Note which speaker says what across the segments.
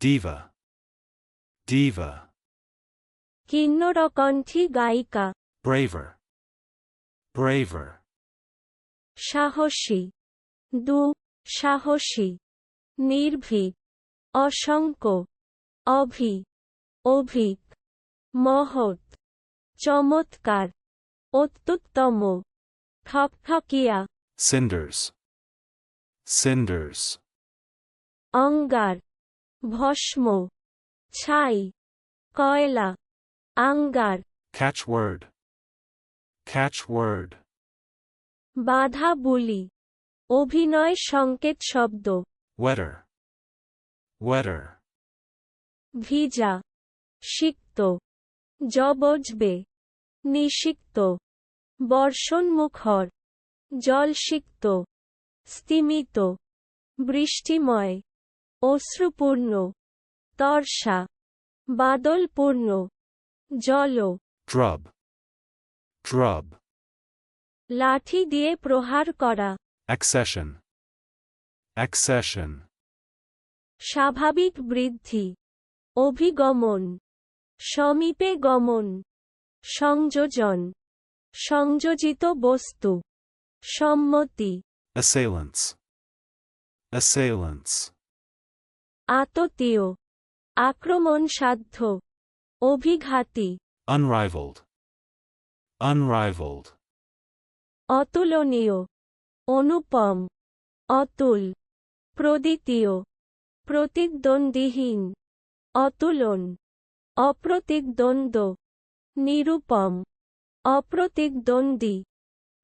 Speaker 1: Diva. Diva.
Speaker 2: কিন্নরকণ্ঠী গায়িকা
Speaker 1: Braver. Braver.
Speaker 2: সাহসী দু সাহসী নির্ভীক অসংক অভি অভিক মহৎ চমৎকার অত্যুত্তম ঠকঠকিয়া
Speaker 1: Cinders. Cinders.
Speaker 2: অঙ্গার ভস্ম ছাই কয়লা আঙ্গার
Speaker 1: Catchword. Catchword.
Speaker 2: বাধা বুলি অভিনয় সংকেত শব্দ
Speaker 1: Wetter. Wetter.
Speaker 2: ভিজা সিক্ত জবজবে নিষিক্ত বর্ষণমুখর জলসিক্ত স্তিমিত বৃষ্টিময় অশ্রুপূর্ণ তর্ষা বাদলপূর্ণ জল
Speaker 1: Drub. Drub.
Speaker 2: লাঠি দিয়ে প্রহার করা
Speaker 1: Accession. Accession.
Speaker 2: স্বাভাবিক বৃদ্ধি অভিগমন সমীপে গমন সংযোজন সংযোজিত বস্তু সম্মতি
Speaker 1: Assailants. Assailants.
Speaker 2: আততীয় আক্রমণসাধ্য অভিঘাতী
Speaker 1: Unrivaled. Unrivaled.
Speaker 2: অতুলনীয় অনুপম অতুল প্রদ্বিতীয় প্রতিদ্বন্দ্বীহীন অতুলন অপ্রতিদ্বন্দ্ব নিরুপম অপ্রতিদ্বন্দ্বী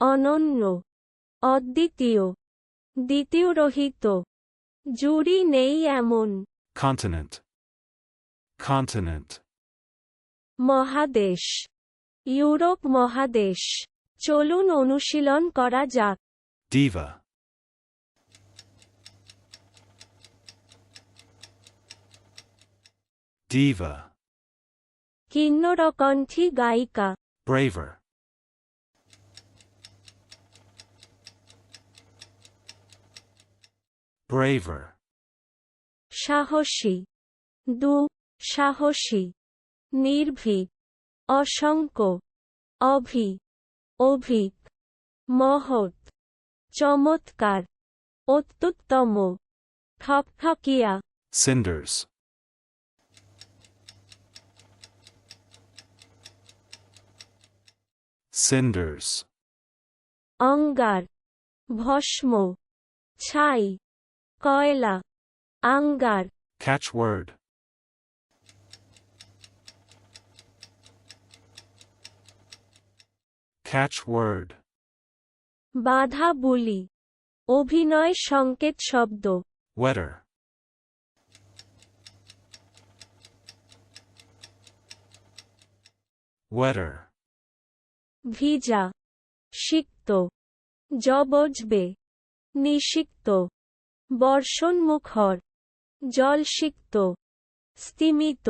Speaker 2: অনন্য অদ্বিতীয় দ্বিতীয়রহিত জুরি নেই এমন
Speaker 1: Continent. Continent.
Speaker 2: মহাদেশ ইউরোপ মহাদেশ চলুন অনুশীলন করা যাক
Speaker 1: Diva. Diva.
Speaker 2: কিন্নরকণ্ঠী গায়িকা
Speaker 1: Braver. Braver.
Speaker 2: সাহসী। দু সাহসী। নির্ভীক। অসংক। অভি। অভিক। মহৎ। চমৎকার। অত্যুত্তম। ঠকঠকিয়া
Speaker 1: Cinders. Cinders.
Speaker 2: অঙ্গার। ভস্ম। ছাই। কয়লা আঙ্গার
Speaker 1: Catchword. Catchword.
Speaker 2: বাধা বুলি অভিনয় সংকেত শব্দ
Speaker 1: Wetter. Wetter.
Speaker 2: ভিজা সিক্ত জবজবে নিষিক্ত বর্ষণমুখর জলসিক্ত স্তিমিত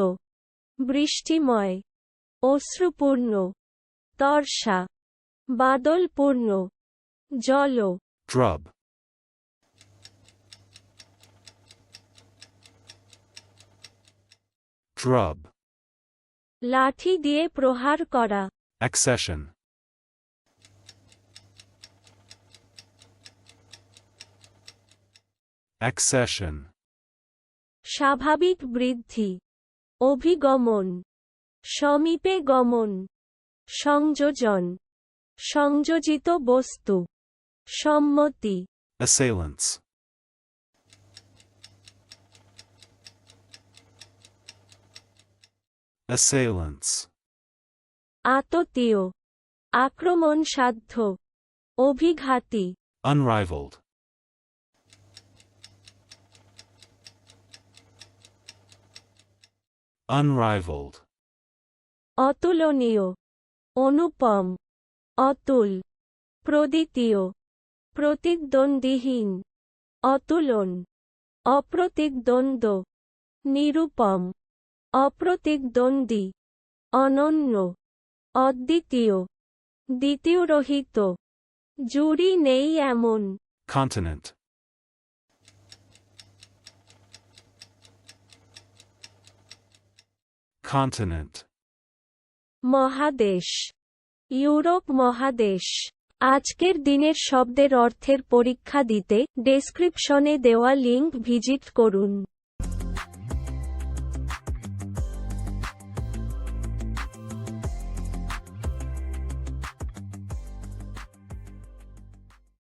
Speaker 2: বৃষ্টিময় অশ্রুপূর্ণ তর্ষা বাদলপূর্ণ জল
Speaker 1: Drub. Drub.
Speaker 2: লাঠি দিয়ে প্রহার করা
Speaker 1: Accession. Accession.
Speaker 2: স্বাভাবিক বৃদ্ধি। অভিগমন। সমীপে গমন। সংযোজন। সংযোজিত বস্তু। সম্মতি।
Speaker 1: Assailants. Assailants.
Speaker 2: আততীয়। আক্রমণসাধ্য। অভিঘাতী।
Speaker 1: Unrivaled. Unrivaled.
Speaker 2: অতুলনীয় অনুপম অতুল প্রদ্বিতীয় প্রতিদ্বন্দ্বিহীন অতুলন অপ্রতিদ্বন্দ্ব নিরুপম অপ্রতিদ্বন্দ্বী অনন্য অদ্বিতীয় দ্বিতীয়রহিত জুরি নেই এমন
Speaker 1: Continent. Continent,
Speaker 2: মহাদেশ। ইউরোপ মহাদেশ। আজকের দিনের শব্দের অর্থের পরীক্ষা দিতে ডেসক্রিপশনে দেওয়া লিঙ্ক ভিজিট করুন।